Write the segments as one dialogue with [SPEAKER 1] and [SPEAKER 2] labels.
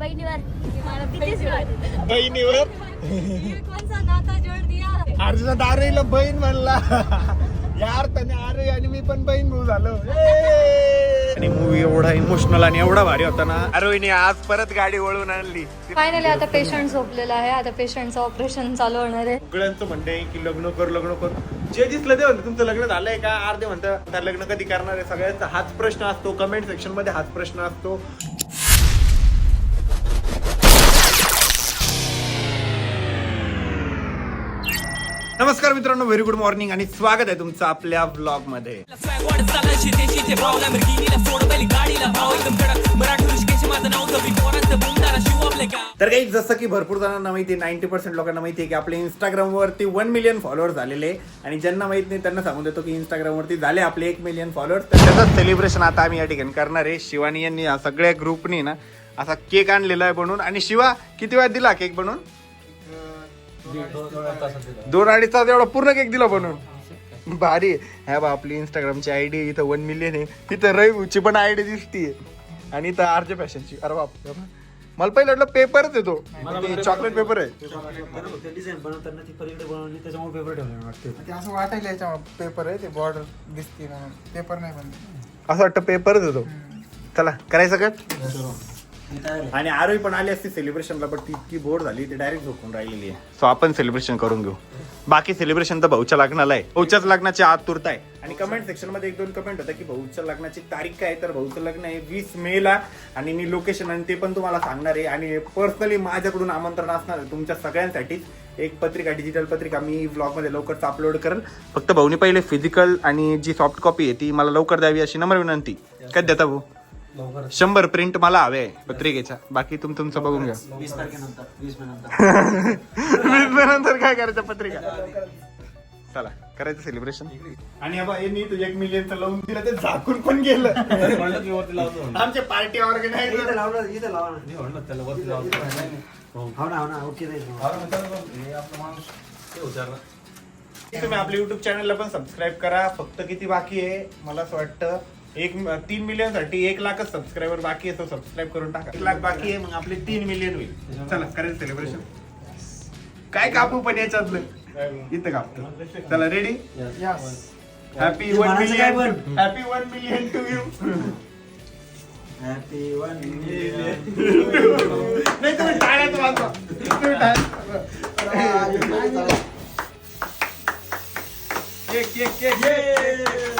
[SPEAKER 1] बहिणीवर.
[SPEAKER 2] बहिणीवर?
[SPEAKER 1] कोणचा नाता जोड दिया.
[SPEAKER 2] अर्जुना दारेला बहीण म्हणला. यार त्याने अरे आणि मी पण बहीण भाऊ झालो. आणि मूवी एवढा इमोशनल आणि एवढा भारी होता ना. अरोईने आज परत गाडी वळून आणली.
[SPEAKER 3] फायनली आता पेशंट झोपलेला आहे. आता पेशंटचं ऑपरेशन चालू होणार आहे.
[SPEAKER 2] सगळ्यांचं म्हणणं आहे की लग्न कर लग्न कर. जे दिसलं ते म्हणतं तुमचं लग्न झालंय का? अर्धे म्हणतात "आता लग्न कधी करणार आहे? सगळ्यांचा हाच प्रश्न असतो. कमेंट सेक्शनमध्ये हाच प्रश्न असतो. नमस्कार मित्रांनो व्हेरी गुड मॉर्निंग आणि स्वागत आहे तुमचं आपल्या ब्लॉगमध्ये. तर काही जसं की भरपूर जणांना माहिती आहे नाईन्टी पर्सेंट लोकांना माहिती आहे की आपले इंस्टाग्रामवरती वन मिलियन फॉलोअर्स झालेले आहे. आणि ज्यांना माहीत नाही त्यांना सांगून देतो की इंस्टाग्रामवरती झाले आपले एक मिलियन फॉलोअर्स त्याचं सेलिब्रेशन आता आम्ही या ठिकाणी करणार आहे. शिवानी यांनी सगळ्या ग्रुपनी ना असा केक आणलेला आहे बनवून. आणि शिवा किती वेळ दिला केक बनवून? दोन अडीच तास एवढा पूर्ण केक दिला बनवून. भारी ह्या बा आपली इंस्टाग्रामची आयडी इथं वन मिलियन आहे. तिथं रविची पण आयडी दिसतीये. आणि इथं आरजे फॅशनची. अरे बाप. मला पहिलं वाटलं पेपरच येतो चॉकलेट पेपर आहे.
[SPEAKER 4] डिझाईन बनवताना ती पलीकडे बनवली त्याच्यामुळे पेपर ठेवले वाटते.
[SPEAKER 5] ते असं वाटायला याच्या पेपर आहे ते बॉर्डर दिसते ना पेपर नाही
[SPEAKER 2] असं वाटतं पेपरच येतो चला करायचं कट आणि आरोही पण आली असती सेलिब्रेशनला पण ती इतकी बोर झाली ती डायरेक्ट झोपून राहिलेली आहे. सो आपण सेलिब्रेशन करून घेऊ. बाकी सेलिब्रेशन तर भाऊच्या लग्नाला आहे. भाऊच्याच लग्नाची आतुरता आहे. आणि कमेंट सेक्शनमध्ये एक दोन कमेंट होता की भाऊच्या लग्नाची तारीख काय आहे? तर भाऊचं लग्न आहे वीस मे ला. आणि मी लोकेशन आणि ते पण तुम्हाला सांगणार आहे. आणि पर्सनली माझ्याकडून आमंत्रण असणार आहे तुमच्या सगळ्यांसाठी. एक पत्रिका डिजिटल पत्रिका मी ब्लॉगमध्ये लवकरच अपलोड करेल. फक्त भाऊनी पहिले फिजिकल आणि जी सॉफ्ट कॉपी आहे ती मला लवकर द्यावी अशी नम्र विनंती. कधी देता भाऊ? शंभर प्रिंट मला हवे आहे पत्रिकेच्या. बाकी तुम तुमचं बघून घ्या.
[SPEAKER 4] वीस तारखेनंतर वीस मे नंतर
[SPEAKER 2] काय करायचं पत्रिका? चला करायचं सेलिब्रेशन आणि अब यांनी तुझ्या एक मिलियनचं लावून दिलं ते झाकून पण गेलं. आमचे पार्टी
[SPEAKER 4] इथं
[SPEAKER 2] ऑर्गनायझर
[SPEAKER 4] लावलं. इथं लावा ना हो ना हो. ना ओके
[SPEAKER 2] तुम्ही आपल्या युट्यूब चॅनलला पण सबस्क्राईब करा. फक्त किती बाकी आहे मला असं वाटतं एक तीन मिलियनसाठी एक लाखच सबस्क्रायबर बाकी आहे तो सबस्क्राईब करून टाका. एक लाख बाकी आहे मग आपले तीन मिलियन होईल. चला करायचं सेलिब्रेशन काय कापू पण याच्यातलं? इथं कापतो. चला ready
[SPEAKER 5] yes
[SPEAKER 2] happy one million? Happy one million to you
[SPEAKER 4] happy one
[SPEAKER 2] नाही तुम्ही टाळ्यात वाजवा. तुम्ही टाळ्यात वाजवा. केक केक केक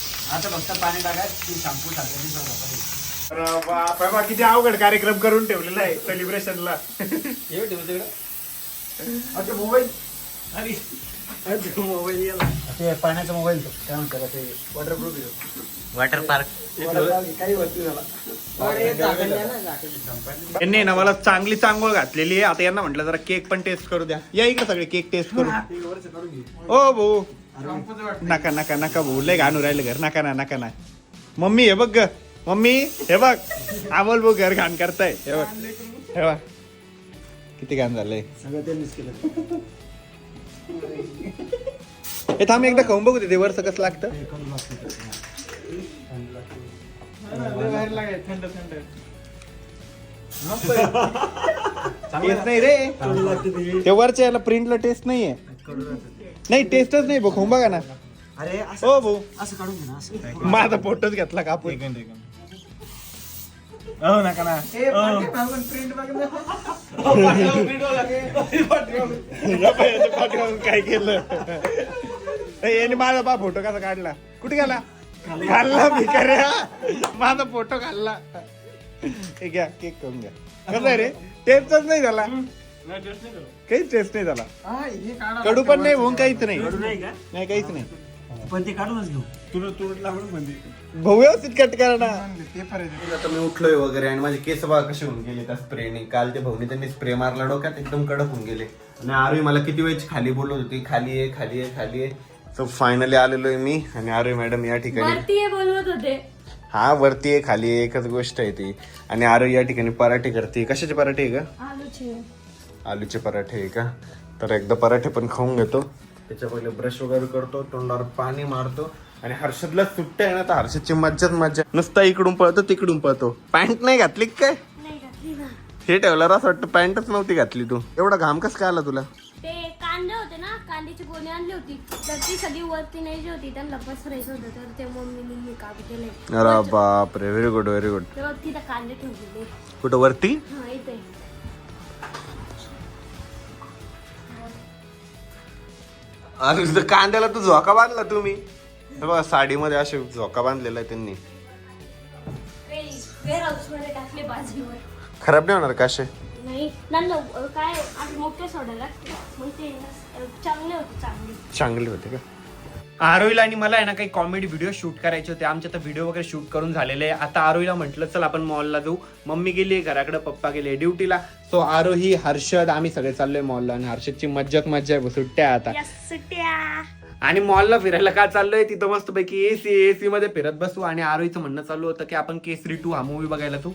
[SPEAKER 4] आता फक्त पाणी टाका ती शॅम्पू टाकायची
[SPEAKER 2] अरे बाप रे बा, किती अवघड कार्यक्रम करून ठेवलेला आहे सेलिब्रेशनला
[SPEAKER 5] अच्छा मोबाईल
[SPEAKER 4] मोबाईल ते पाण्याचा मोबाईल तो. काय म्हणतात ते?
[SPEAKER 5] वॉटरप्रूफ
[SPEAKER 4] वॉटर पार्क
[SPEAKER 5] काही वस्तू झाला
[SPEAKER 2] यांनी ना मला चांगली चांगोळ घातलेली आहे. आता यांना म्हटलं जरा केक पण टेस्ट करू द्या. या इकडे सगळे केक टेस्ट करू. ओ भाऊ. नका नका नका भाऊ लय घाणू राहिलं घर. नका ना नका ना. मम्मी हे बघ ग. मम्मी हे बघ. अमोल भाऊ घर घाण करताय. हे बघ. हे बघ. किती घाण झालंय.
[SPEAKER 4] सगळं त्यांनीच केलं.
[SPEAKER 2] हे थांब एकदा खाऊन बघू ते वरचं कसं लागतं. नाही रे. ते वरच्या याला प्रिंटला टेस्ट नाहीये. नाही टेस्टच नाही भाऊ खाऊन बघा ना.
[SPEAKER 4] अरे असं
[SPEAKER 2] ओ भाऊ.
[SPEAKER 4] असं काढून घे ना असं.
[SPEAKER 2] माझा फोटोच घेतला कापून
[SPEAKER 5] हो नका ना.
[SPEAKER 2] काय केलं? ए, याने माझा बा फोटो कसा काढला? कुठे गेला? खाल्ला भिकाऱ्या. माझा फोटो खाल्ला. हे घ्या केक करून घ्या. कसं आहे रे? टेस्टच नाही झाला. काहीच टेस्ट नाही झाला.
[SPEAKER 5] हा हे काढा
[SPEAKER 2] कडू पण नाही होऊन काहीच नाही.
[SPEAKER 4] नाही का?
[SPEAKER 2] नाही काहीच नाही.
[SPEAKER 4] पण ते काढूनच घेऊ. तुला तुरट लागून म्हणजे
[SPEAKER 2] भाऊ व्यवस्थित कट करा ना
[SPEAKER 5] म्हणले पेपर आहे. ते.
[SPEAKER 2] आता मी उठलोय वगैरे आणि माझे केस बघा कसे होऊन गेले त्या स्प्रेने काल ते भाऊने त्यांनी स्प्रे मारला डोक्यात एकदम कडक होऊन गेले. आणि आरोही मला किती वेळची खाली बोलत होती खाली आहे खाली आहे खाली आहे सो फायनली आलेलो आहे मी आणि आरोही मॅडम या ठिकाणी.
[SPEAKER 1] वरती बोलवत होते.
[SPEAKER 2] हा वरती आहे खाली आहे एकच गोष्ट आहे ती. आणि आरोही या ठिकाणी पराठे करते. कशाचे पराठे आहे का
[SPEAKER 1] आलूचे.
[SPEAKER 2] आलूचे पराठे आहे का? तर एकदा पराठे पण खाऊन घेतो. त्याच्या पहिले ब्रश वगैरे करतो तोंडावर पाणी मारतो आणि हर्षदला सुट्ट्या आहे ना तर हर्षदची मज्जाच मज्जा. नुसता इकडून पळतो तिकडून पळतो. पॅन्ट नाही घातली का काय?
[SPEAKER 1] नाही घातली ना.
[SPEAKER 2] हे ठेवलं असं वाटतं पॅन्टच नव्हती घातली तू. एवढा घाम कस काय आला तुला?
[SPEAKER 1] ते कांदे होते ना कांद्याची गोणी आणली होती. तर ती सगळी वरती नाही जी होती त्यांना पसरायचं होतं. तर ते मम्मीने मी काम केले
[SPEAKER 2] अरे बाप रे व्हेरी गुड व्हेरी गुड
[SPEAKER 1] तेव्हा तिथं कांदे ठेवलेले.
[SPEAKER 2] कुठं वरती?
[SPEAKER 1] हा इथे.
[SPEAKER 2] अरे कांद्याला तू झोका बांधला तुम्ही. हे बघा साडीमध्ये असे झोका बांधलेला आहे त्यांनी.
[SPEAKER 1] टाकले बाजूवर.
[SPEAKER 2] खराब नाही होणार का असे?
[SPEAKER 1] नाही नंतर अ, काय आज मोठे सोडायला लागते. मग ते अ, चांगले होते चांगले.
[SPEAKER 2] चांगले होते का?
[SPEAKER 6] आरोहीला आणि मला आहे ना काही कॉमेडी व्हिडिओ शूट करायचे होते. आमच्या तर व्हिडिओ वगैरे शूट करून झालेले आहे. आता आरोहीला म्हटलं चल आपण मॉलला जाऊ. मम्मी गेली घराकडे पप्पा गेले ड्युटीला. सो आरोही हर्षद आम्ही सगळे चाललोय मॉलला आणि हर्षदची मज्जाच मज्जा आहे सुट्ट्या आता.
[SPEAKER 1] सुट्ट्या.
[SPEAKER 6] आणि मॉलला फिरायला का चाललोय? तिथं मस्तपैकी एसी एसी मध्ये फिरत बसू. आणि आरोहीचं म्हणणं चालू होतं की आपण केसरी टू हा मूवी बघायला तू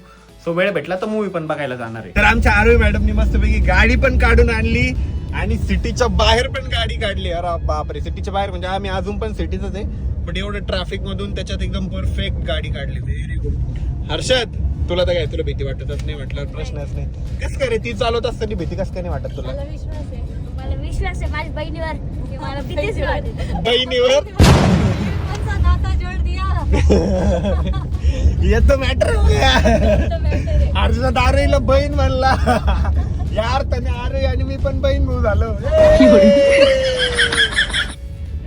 [SPEAKER 6] सो वेळ भेटला तर मूवी पण बघायला जाणार आहे.
[SPEAKER 2] तर आमच्या आरोही मॅडमनी मस्तपैकी गाडी पण काढून आणली आणि सिटीच्या बाहेर पण गाडी काढली. अरे बापरे सिटीच्या बाहेर म्हणजे आम्ही अजून पण सिटीच आहे. पण एवढं ट्रॅफिक मधून त्याच्यात एकदम परफेक्ट गाडी काढली. व्हेरी गुड हर्षद तुला तर काय तुला भीती वाटतच नाही म्हटलं? प्रश्नच नाही. कस काय रे ती चालवत असताना भीती कस काय नाही वाटत तुला?
[SPEAKER 1] विश्वास आहे. मला विश्वास आहे माझ्या बहिणीवर. की मला भीतीच वाटते
[SPEAKER 2] बहिणीवर? येतो मॅटर हर्षद आरोहीला बहीण म्हणला. यार त्याने आरोही आणि मी पण बहीण भाऊ झालो. एवढं.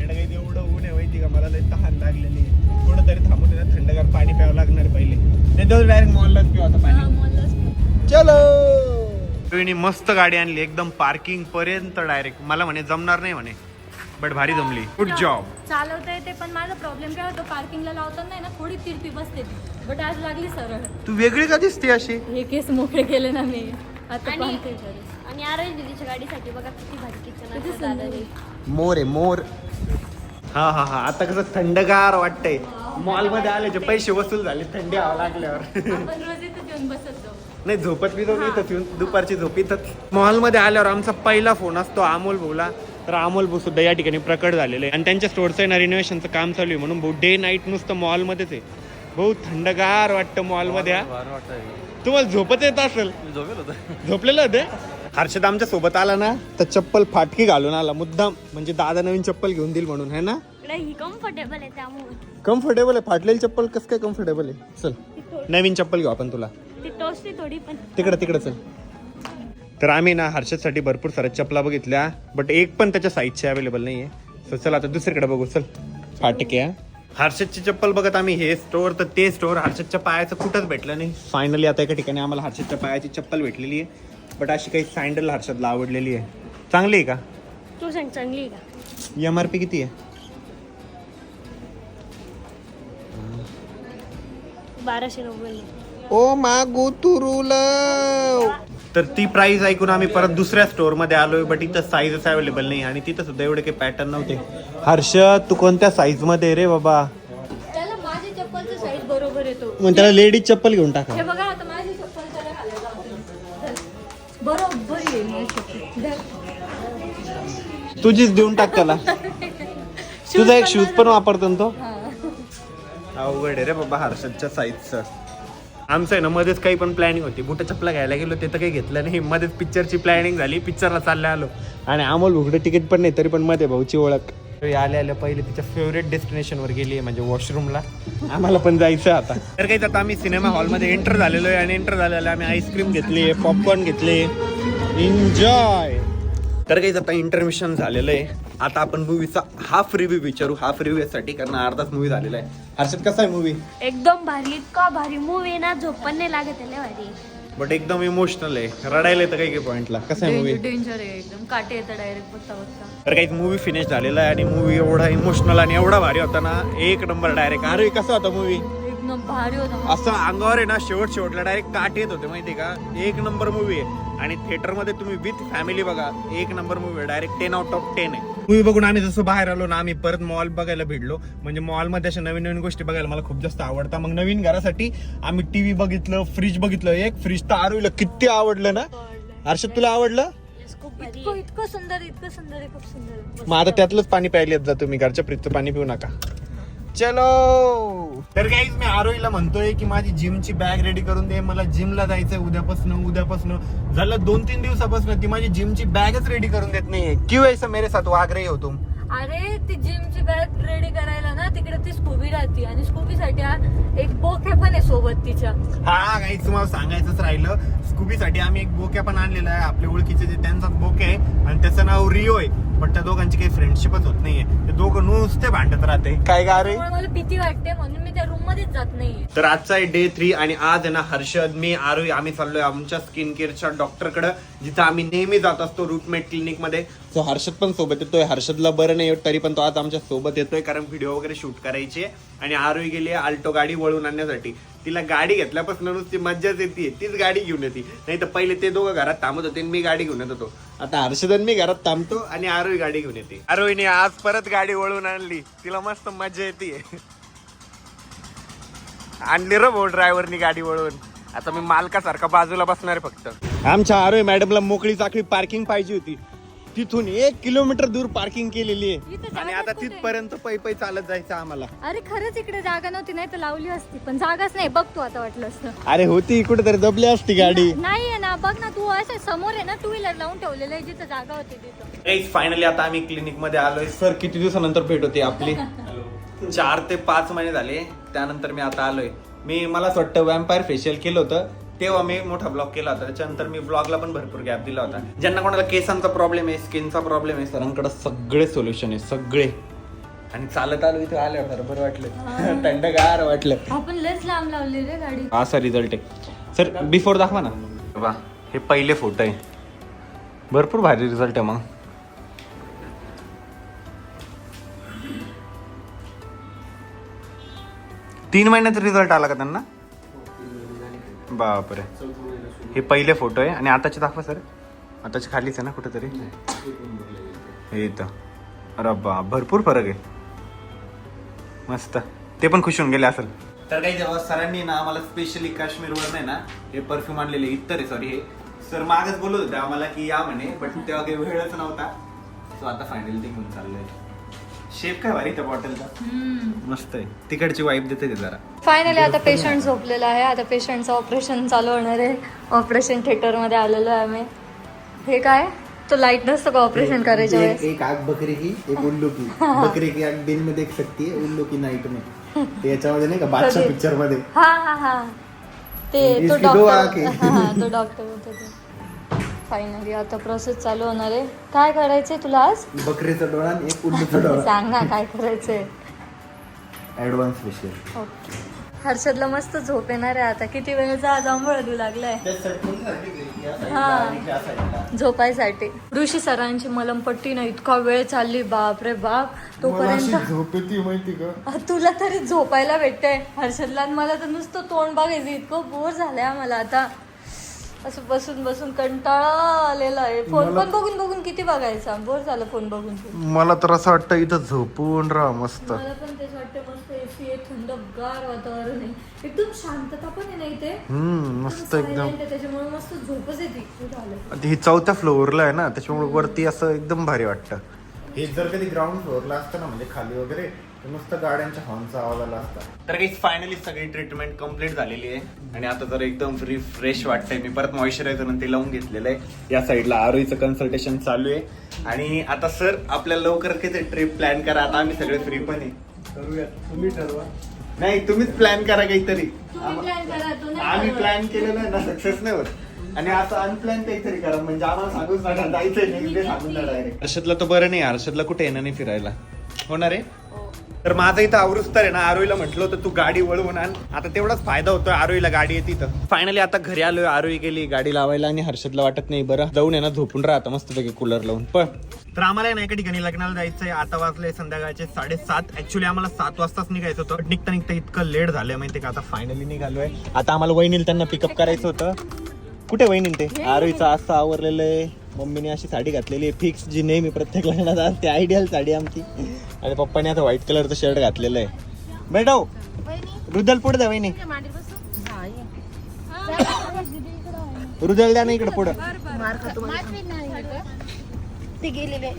[SPEAKER 2] काही एवढं ऊन आहे माहिती का? मला लई तहान लागलेली तरी थांबून आहे ना थंडगार पाणी प्यावं लागणार पहिले. डायरेक्ट मॉललाच पिऊ आता पाणी. चलो. रोहिणी मस्त गाडी आणली. एकदम पार्किंग पर्यंत डायरेक्ट मला म्हणे जमणार नाही म्हणे. बट भारी जमली. गुड जॉब
[SPEAKER 3] चालवता येते पण माझा प्रॉब्लेम काय होतो? पार्किंगला लावताना नाही ना थोडी तिरपी बसते बट आज लागली सरळ.
[SPEAKER 2] तू वेगळी का दिसते अशी?
[SPEAKER 3] हे केस मोकळे केले ना मी. आता
[SPEAKER 1] आणि
[SPEAKER 3] पाहते
[SPEAKER 1] दिदीच्या गाडीसाठी बघा किती भारी किचन
[SPEAKER 3] किती
[SPEAKER 1] आहे
[SPEAKER 3] सुंदर आहे.
[SPEAKER 2] मोर आहे मोर.
[SPEAKER 6] हा हा हा. आता कसं थंडगार वाटतंय. मॉलमध्ये आल्याचे पैसे वसूल झाले थंडी हवा लागल्यावर.
[SPEAKER 3] आपण रोज इथं येऊन बसत जाऊ.
[SPEAKER 6] नाही झोपत बी जाऊन इथंच येऊन दुपारची झोपीतच मॉलमध्ये आल्यावर आमचा पहिला फोन असतो अमोल भाऊला. तर अमोल भाऊ सुद्धा या ठिकाणी प्रकट झालेले आहे. आणि त्यांच्या स्टोअरचं आहे ना रिनोव्हेशनचं काम चालू आहे म्हणून भाऊ डे नाईट नुसतं मॉलमध्येच आहे. भाऊ थंडगार वाटतं मॉलमध्ये हा. तुम्हाला झोपत येत असेल.
[SPEAKER 4] मी झोपेल होतं.
[SPEAKER 6] झोपलेलं होते हर्षद आमच्यासोबत आला ना तर चप्पल फाटकी घालून आला. मुद्दाम म्हणजे दादा नवीन चप्पल घेऊन देईल म्हणून है ना?
[SPEAKER 1] इकडे ही कम्फर्टेबल आहे त्यामुळे.
[SPEAKER 2] कम्फर्टेबल आहे. फाटलेली चप्पल कसं काय कम्फर्टेबल आहे? चल. नवीन चप्पल घेऊ आपण तुला.
[SPEAKER 1] ती टोचते थोडी पण.
[SPEAKER 2] तिकडं तिकडं चल. तर आम्ही ना हर्षदसाठी भरपूर साऱ्या चपला बघितल्या बट एक पण त्याच्या साईजची अवेलेबल नाही आहे सो चल आता दुसरीकडे बघू. चल. फाटके हा. हर्षदची चप्पल बघत आम्ही हे स्टोअर तर ते स्टोअर हर्षदच्या पायाचं कुठंच भेटलं नाही. फायनली आता एका ठिकाणी आम्हाला हर्षदच्या पायाची चप्पल भेटलेली आहे. बट अशी काही सँडल हर्षदला आवडलेली आहे. चांगली आहे का?
[SPEAKER 1] तू सांग चांगली आहे का?
[SPEAKER 2] एम आर पी किती आहे?
[SPEAKER 1] बाराशे नव्वद.
[SPEAKER 2] ओ मागू तुरुल तर ती प्राइस ऐकून आम्ही परत दुसऱ्या स्टोअरमध्ये आलोय बट इथं साईजच अवेलेबल नाही आणि तिथं सुद्धा एवढे काही पॅटर्न नव्हते. हर्ष तू कोणत्या साईजमध्ये रे बाबा?
[SPEAKER 3] त्याला माझी चप्पलचा साईज बरोबर येतो.
[SPEAKER 2] मग त्याला लेडीज चप्पल घेऊन टाका.
[SPEAKER 3] हे बघा आता माझी चप्पल त्याला घालायला लावते. बरोबर येईल माझी चप्पल धर.
[SPEAKER 2] तुझीच देऊन टाक त्याला. तुझा एक शूज पण वापरतो ना तो? अवघड आहे रे बाबा हर्षदच्या साईजचं आमचं आहे ना मध्येच काही पण प्लॅनिंग होती. बुटा चपला घ्यायला गेलो ते तर काही घेतलं नाही. मध्येच पिक्चरची प्लॅनिंग झाली पिक्चरला चालले आलो. आणि अमोल भुगडे तिकीट पण नाही तरी पण मध्ये भाऊची ओळख. आले आले पहिले तिच्या फेवरेट डेस्टिनेशनवर गेली आहे म्हणजे वॉशरूमला आम्हाला पण जायचं आता. तर काही आता आम्ही सिनेमा हॉलमध्ये एंटर झालेलो आहे आणि एंटर झालेलं आम्ही आईस्क्रीम घेतली पॉपकॉर्न घेतले. एन्जॉय तर काही आता इंटरमिशन झालेलं आहे. आता आपण मूवीचा हाफ रिव्ह्यू विचारू. हाफ रिव्ह्यू साठी कारण अर्धाच मूवी झालेला आहे. हर्षद कसा आहे मूवी
[SPEAKER 1] एकदम भारी इतका भारी मूवी ना झोप पण नाही लागत आहे लय भारी.
[SPEAKER 2] बट एकदम इमोशनल आहे. रडायला येतं काही काही पॉइंटला कसं आहे मूवी
[SPEAKER 3] डेंजर आहे एकदम. काटे येतं डायरेक्ट बघता बघता.
[SPEAKER 2] तर काही मूवी फिनिश झालेला आहे आणि मूवी एवढा इमोशनल आणि एवढा भारी होता ना एक नंबर डायरेक्ट अरे कसा होता मूवी
[SPEAKER 3] एकदम भारी होता.
[SPEAKER 2] असं अंगावर आहे ना शेवट शेवटला डायरेक्ट काट येत होते माहिती का? एक नंबर मूवी आहे. आणि theater मध्ये तुम्ही विथ फॅमिली बघा एक नंबर मूवी आहे. Direct ten out of ten आहे. मूवी बघून आम्ही जसं बाहेर आलो ना आम्ही परत मॉल बघायला भेटलो. म्हणजे मॉलमध्ये अशा नवीन नवीन गोष्टी बघायला मला खूप जास्त आवडतात मग नवीन घरासाठी आम्ही टीव्ही बघितलं फ्रीज बघितलं एक फ्रीज तर आरोईला किती आवडलं ना? हर्षद तुला आवडलं?
[SPEAKER 3] इतकं इतकं सुंदर इतकं सुंदर आहे खूप सुंदर. आहे.
[SPEAKER 2] मग आता त्यातलंच पाणी प्यायला येत जा तुम्ही घरच्या फ्रीजचं पाणी पिऊ नका. चलो! तर काहीच मी आरोहीला म्हणतोय की माझी जिमची बॅग रेडी करून दे. मला जिमला जायचंय उद्यापासून उद्यापासून. झालं दोन तीन दिवसापासून ती माझी जिमची बॅगच रेडी करून देत नाहीये. क्यों ऐसा मेरे साथ? वाग रही हो तुम.
[SPEAKER 3] अरे ती जिमची बॅग रेडी करायला ना तिकडे ती स्कूबी राहते आणि स्कूबी साठी हा एक बोके पण आहे सोबत तिच्या.
[SPEAKER 2] हा काहीच तुम्हाला सांगायचंच राहिलं. स्कूबीसाठी आम्ही एक बोक्या पण आणलेला आहे. आपल्या ओळखीचे जे त्यांचाच बोके आहे. आणि त्याचं नाव रिओ आहे. पण त्या दोघांची काही फ्रेंडशिपच होत नाहीये. ते दोघं नुसते भांडत राहते. काय गा रे
[SPEAKER 3] मला भीती वाटते म्हणून मी त्या रूम मध्येच जात नाहीये.
[SPEAKER 2] तर आजचा आहे डे थ्री आणि आज आहे ना हर्षद मी आरोही आम्ही चाललोय आमच्या स्किन केअरच्या डॉक्टरकडे जिथं आम्ही नेहमी जात असतो रूटमेट क्लिनिकमध्ये. सो हर्षद पण सोबत येतोय. हर्षदला बरं नाही होत, तरी पण तो आज आमच्यासोबत येतोय कारण व्हिडिओ वगैरे शूट करायची आहे. आणि आरोही गेली आहे आल्टो गाडी वळून आणण्यासाठी. तिला गाडी घेतल्यापासून नुसती मज्जाच येते. तीच गाडी घेऊन येते. नाही तर पहिले ते दोघं घरात थांबत होते आणि मी गाडी घेऊन येत होतो. आता हर्षद मी घरात थांबतो आणि आरोही गाडी घेऊन येते. आरोहीने आज परत गाडी वळून आणली. तिला मस्त मजा येते आणली र भाऊ ड्रायव्हरनी गाडी वळून. आता मी मालकासारखा बाजूला बसणार आहे फक्त. आमच्या आरोही मॅडमला मोकळी चाकळी पार्किंग पाहिजे होती. तिथून एक किलोमीटर दूर पार्किंग केलेली आहे. आणि
[SPEAKER 3] जागाच
[SPEAKER 2] आता
[SPEAKER 3] कुठे?
[SPEAKER 2] तिथपर्यंत पै पै चालत जायचं आम्हाला.
[SPEAKER 3] अरे खरंच इकडे जागा नव्हती नाही तर लावली असती पण जागाच नाही बघ तू आता वाटलं असतं.
[SPEAKER 2] अरे होती कुठेतरी दबली असती गाडी.
[SPEAKER 3] नाही आहे ना बघ ना तू असं समोर आहे ना टू व्हीलर लावून ठेवलेलं आहे जिथं जागा होती तिथं.
[SPEAKER 2] फायनली आता आम्ही क्लिनिकमध्ये आलोय. सर किती दिवसानंतर भेट होती आपली? चार ते पाच महिने झाले त्यानंतर मी आता आलोय. मी मला असं वाटतं वॅम्पायर फेशियल केलं होतं. तेव्हा मी मोठा ब्लॉग केला होता. त्याच्यानंतर मी ब्लॉगला पण भरपूर गॅप दिला होता. ज्यांना कोणाला केसांचा प्रॉब्लेम आहे स्किनचा प्रॉब्लेम आहे सरांकडे सगळे सोल्युशन आहे सगळे. आणि चालत आलो इथे आल्यावर बरं वाटलं. थंडगार वाटलं.
[SPEAKER 3] आपण लस लांब लावली रे गाडी.
[SPEAKER 2] असा रिझल्ट आहे. सर बिफोर दाखवा ना. वा हे पहिले फोटो आहे. भरपूर भारी रिझल्ट आहे मग. तीन महिन्याचा रिझल्ट आला का त्यांना? बापरे. हे पहिले फोटो आहे आणि आताचे दाखवा सर. आताचे खालीच आहे ना कुठेतरी? हे तर अरे बा भरपूर फरक आहे. मस्त. ते पण खुश होऊन गेले असेल. तर काही जेव्हा सरांनी ना आम्हाला स्पेशली काश्मीरवर नाही ना हे परफ्यूम आणलेले इतर आहे सॉरी हे सर मागच बोलत होते आम्हाला की या म्हणे बट तेव्हा काही वेळच नव्हता. सो आता फायनल ते घेऊन चाललंय. शेप काय भारी त्या बॉटलचा मस्त आहे. तिकडची वाईफ देते ते जरा.
[SPEAKER 3] फायनली आता पेशंट झोपलेला आहे. आता पेशंटचं ऑपरेशन चालू होणार आहे. ऑपरेशन थिएटरमध्ये आलेलो आहे आम्ही. हे काय? तो लाइट नसतो का ऑपरेशन करायच्या वेळेस?
[SPEAKER 7] एक आग बकरी की एक उल्लू की. बकरी की आग दिन में देख सकती है उल्लू की नाइट में ते याच्यामध्ये नाही का बादशाह
[SPEAKER 3] कधी?
[SPEAKER 7] पिक्चरमध्ये.
[SPEAKER 3] हा हा हा. ते तो
[SPEAKER 7] इसकी
[SPEAKER 3] डॉक्टर. हा हा, तो डॉक्टर होता ते. फायनली आता प्रोसेस चालू होणार आहे. काय करायचंय तुला आज?
[SPEAKER 7] बकरीचा डोळा आणि एक उल्लूचा डोळा.
[SPEAKER 3] सांग ना काय करायचंय?
[SPEAKER 7] Advance special
[SPEAKER 3] okay. हर्षदला मस्त झोप येणार आहे आता. किती वेळचा आज आंबळ देऊ लागलाय. हा. झोपायसाठी. ऋषी सरांची मलमपट्टी ना इतका वेळ चालली बाप रे बाप. तोपर्यंत
[SPEAKER 8] झोप येते माहिती का?
[SPEAKER 3] आ, तुला तरी झोपायला भेटतंय. हर्षदला आणि मला तर नुसतं तोंड बघायचं इतकं बोर झालंय आम्हाला आता. असं बसून बसून कंटाळा आलेला आहे. फोन पण बघून बघून किती बघायचा? बोर झालं फोन बघून
[SPEAKER 7] मला तर असं वाटतं इथं झोपून राहा मस्त.
[SPEAKER 3] मला पण तेच वाटतं मस्त एसी आहे थंडगार वातावरण आहे. एकदम शांतता पण आहे ना इथे.
[SPEAKER 7] हम्म मस्त एकदम.
[SPEAKER 3] silent आहे, त्याच्यामुळे मस्त झोपच येते. खूप झालं.
[SPEAKER 7] आता ही चौथ्या फ्लोअरला आहे ना त्याच्यामुळे वरती असं एकदम भारी वाटतं. हे जर कधी ग्राउंड फ्लोअरला असतं ना म्हणजे खाली वगैरे नुसतं गाड्यांच्या हॉर्नचा आवाज आला असता.
[SPEAKER 2] तर काही फायनली सगळी ट्रीटमेंट कंप्लीट झालेली आहे. आणि आता जर एकदम फ्री फ्रेश वाटतंय. मी परत मॉइश्चरायझर ते लावून घेतलेलं आहे. या साईडला आरोईचं कन्सल्टेशन चालू आहे. आणि आता सर आपल्याला लवकर किती ट्रिप प्लॅन करा? आता आम्ही सगळे फ्री पण आहे.
[SPEAKER 4] करूया तुम्ही ठरवा.
[SPEAKER 2] नाही तुम्हीच प्लॅन करा काहीतरी.
[SPEAKER 3] तुम्ही प्लॅन करा तो नाही
[SPEAKER 2] आम्ही. प्लॅन केलेलं आहे ना सक्सेस नाही होत. आणि असं अनप्लॅन काहीतरी करा. म्हणजे आम्हाला सांगूच नका जायचंय सांगून डायरेक्ट हर्षदला तर बरं नाही हर्षदला कुठे येणं नाही फिरायला. होणार आहे? तर माझा इथं आवृस्तर आहे ना आरोईला म्हटलं होतं तू गाडी वळवून आण. आता तेवढाच फायदा होतोय आरोईला गाडी येते तिथं फायनली आता घरी आलोय आरोई गेली गाडी लावायला आणि हर्षदला वाटत नाही बरं जाऊन आहे ना झोपून राहता मस्त पैकी कूलर लावून. पण. तर आम्हाला ना एका ठिकाणी लग्नाला जायचंय आता वाजले संध्याकाळचे साडेसात. ऍक्च्युली आम्हाला सात वाजताच निघायचं होतं. निघता निघता इतकं लेट झालंय माहितीये का? आता फायनली निघालोय. आता आम्हाला वहिनील त्यांना पिकअप करायचं होतं. कुठे वहिनी ते आरोईचं असं आवरलेलं आहे. मम्मीने अशी साडी घातलेली आहे फिक्स जी नेहमी प्रत्येक लग्नात असते आयडियल साडी आमची. आणि पप्पाने आता व्हाईट कलरचं शर्ट घातलेलं आहे. बेटाव रुदल पुढे द्या वहिनी. रुदल द्या ना इकडे पुढं.
[SPEAKER 1] ते गेलेले.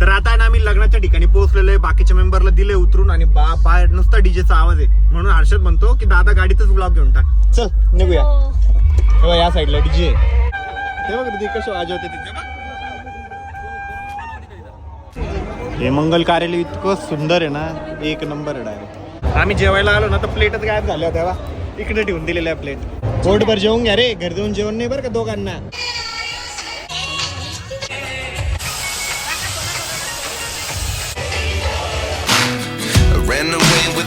[SPEAKER 2] तर आता ना आम्ही लग्नाच्या ठिकाणी पोहोचलेलो आहे. बाकीच्या मेंबरला दिले उतरून आणि बा बाहेर नुसता डीजेचा आवाज आहे. म्हणून हर्षद म्हणतो की दादा गाडीतच ब्लॉग घेऊन टाक. चल निघूया. हे. बघ, या साईडला डीजे हे बघ ती कशी वाजवते तिथे. हे मंगल कार्यालय इतकं सुंदर आहे ना एक नंबर आहे डायरेक्ट आम्ही जेवायला आलो ना तर प्लेटच गायब झाल्या बा. इकडे ठेवून दिलेल्या प्लेट पोटभर जेवून घ्या रे घरी जाऊन जेवण नाही बरं का दोघांना.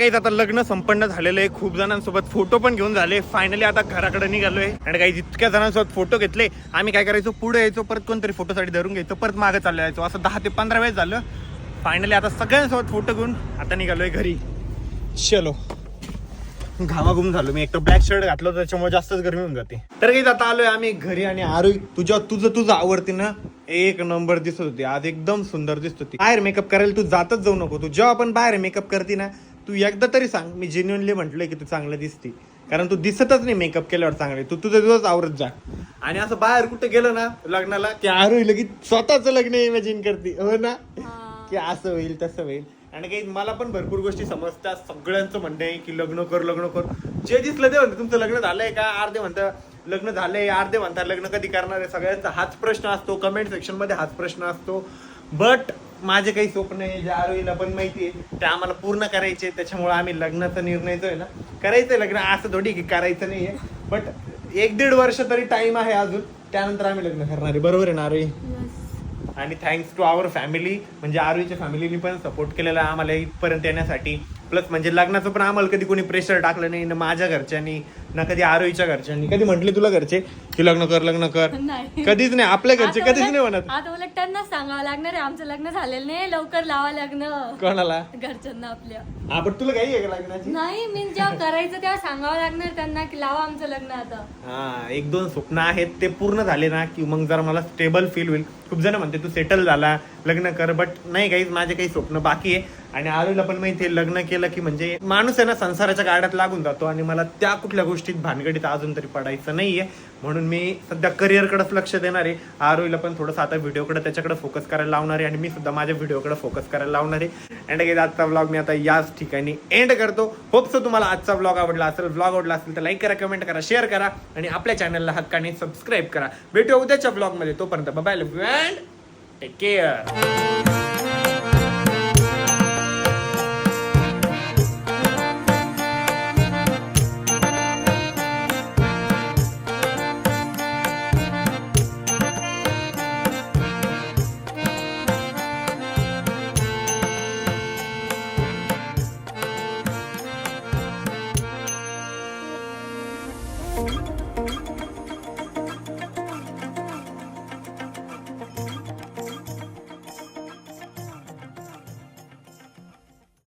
[SPEAKER 2] काहीच आता लग्न संपन्न झालेलं आहे. खूप जणांसोबत फोटो पण घेऊन झाले. फायनली आता घराकडे निघालोय. आणि काही जितक्या जणांसोबत फोटो घेतले. आम्ही काय करायचो? पुढे यायचो. परत कोणतरी फोटोसाठी धरून घ्यायचो. परत मागे चाललो यायचो असं दहा ते पंधरा वेळेस झालं. फायनली आता सगळ्यांसोबत फोटो घेऊन आता निघालोय घरी. चलो. घामाघूम झालो. मी एक तर ब्लॅक शर्ट घातलं त्याच्यामुळे जास्तच गरमी होऊन जाते. तर काही आता आलोय आम्ही घरी आणि आरोग्य तुझ्या तुझं तुझं आवडती ना एक नंबर दिसत होती. आज एकदम सुंदर दिसत होती. बाहेर मेकअप करायला तू जातच जाऊ नको. तू जेव्हा आपण बाहेर मेकअप करते ना तू एकदा तरी सांग मी जेन्युअनली म्हटलंय की तू चांगलं दिसते. कारण तू दिसतच नाही मेकअप केल्यावर चांगले. तू तुझं तुझंच आवरत जा. आणि असं बाहेर कुठे गेलं ना लग्नाला की आरोई लगेच स्वतःच लग्न इमॅजिन करते. हो ना? की असं होईल तसं होईल. आणि काही मला पण भरपूर गोष्टी समजतात. सगळ्यांचं म्हणणं आहे की लग्न कर लग्न कर. जे दिसलं ते म्हणतं तुमचं लग्न झालंय का? अर्धे म्हणतात लग्न झालंय. अर्धे म्हणतात लग्न कधी करणार आहे? सगळ्यांचा हाच प्रश्न असतो. कमेंट सेक्शनमध्ये हाच प्रश्न असतो. बट माझे काही स्वप्न आहे जे आरोहीला पण माहिती आहे ते आम्हाला पूर्ण करायचे त्याच्यामुळे आम्ही लग्नाचा निर्णय जो आहे ना करायचंय लग्न. असं थोडी की करायचं नाहीये बट एक दीड वर्ष तरी टाइम आहे अजून. त्यानंतर आम्ही लग्न करणार आहे. बरोबर आहे ना आरोही? आणि थँक्स टू आवर फॅमिली म्हणजे आरोईच्या फॅमिलीनी पण सपोर्ट केलेला आहे आम्हाला इथपर्यंत येण्यासाठी. प्लस म्हणजे लग्नाचं पण आम्हाला कधी कोणी प्रेशर टाकलं नाही. ना माझ्या घरच्यांनी ना कधी आरोईच्या घरच्यांनी कधी म्हटले तुला घरचे की लग्न कर लग्न कर.
[SPEAKER 3] नाही.
[SPEAKER 2] कधीच नाही आपल्या घरचे कधीच नाही म्हणत.
[SPEAKER 3] आता उलट त्यांना सांगावं लागणार आहे आमचं लग्न झालेलं नाही लवकर लावा लग्न.
[SPEAKER 2] कोणाला?
[SPEAKER 3] घरच्यांना आपल्या.
[SPEAKER 2] आपण तुला काही आहे का लग्नाची?
[SPEAKER 3] नाही मी जेव्हा करायचं तेव्हा सांगावं लागणार त्यांना की लावा आमचं लग्न आता.
[SPEAKER 2] हा एक दोन स्वप्न आहेत ते पूर्ण झाले ना की मग जरा मला स्टेबल फील होईल. खूप जण म्हणते तू सेटल झाला लग्न कर. बट नाही काहीच माझे काही स्वप्न बाकी आहे. आणि आरोईला पण माहिती लग्न केलं की म्हणजे माणूस आहे ना संसाराच्या गाड्यात लागून जातो आणि मला त्या कुठल्या गोष्टीत भानगडीत अजून तरी पडायचं नाहीये. म्हणून मी सध्या करिअरकडेच लक्ष देणार आहे. आरोईला पण थोडंसं आता व्हिडिओकडे त्याच्याकडे फोकस करायला लावणार आहे आणि मी सुद्धा माझ्या व्हिडिओकडे फोकस करायला लावणार आहे. अँड काही आजचा ब्लॉग मी आता याच ठिकाणी एंड करतो. होपसो तुम्हाला आजचा ब्लॉग आवडला असेल ब्लॉग आवडला असेल तर लाईक करा कमेंट करा शेअर करा आणि आपल्या चॅनलला हक्काने सबस्क्राईब करा. भेटूया उद्याच्या ब्लॉगमध्ये तोपर्यंत बाय अँड टेक केअर